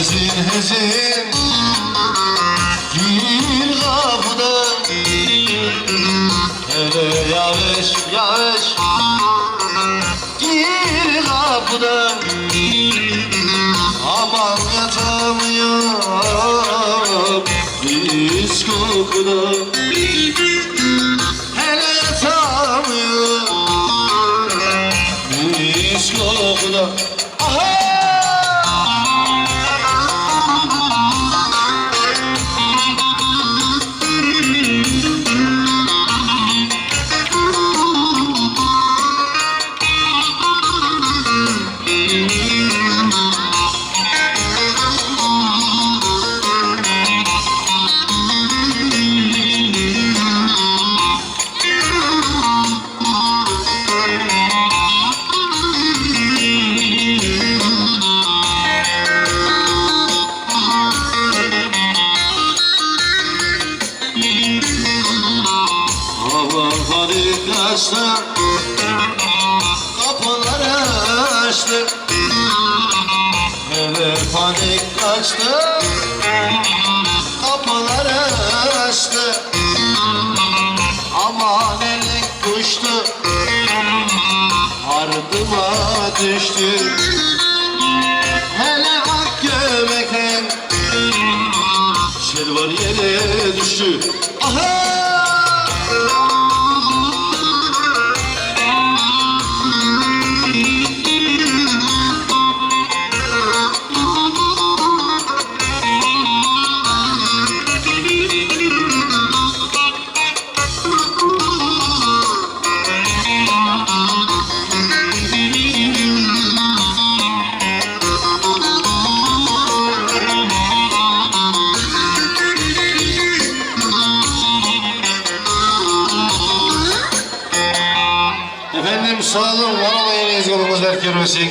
Gir kapıdan Hele yavaş yavaş Gir kapıdan Aman yatamıyorum. Biz kokudan Hele yatamıyorum. Biz kokudan Aha! Hadi kaçtı Kapıları açtı. Hele panik kaçtı Kapıları açtı. Aman elek kuştu Ardıma düştü. Hele ak göbekten Şelvar yere düştü. Aha! Efendim sağ olun, var olayın yazgılımız Berker Özsek.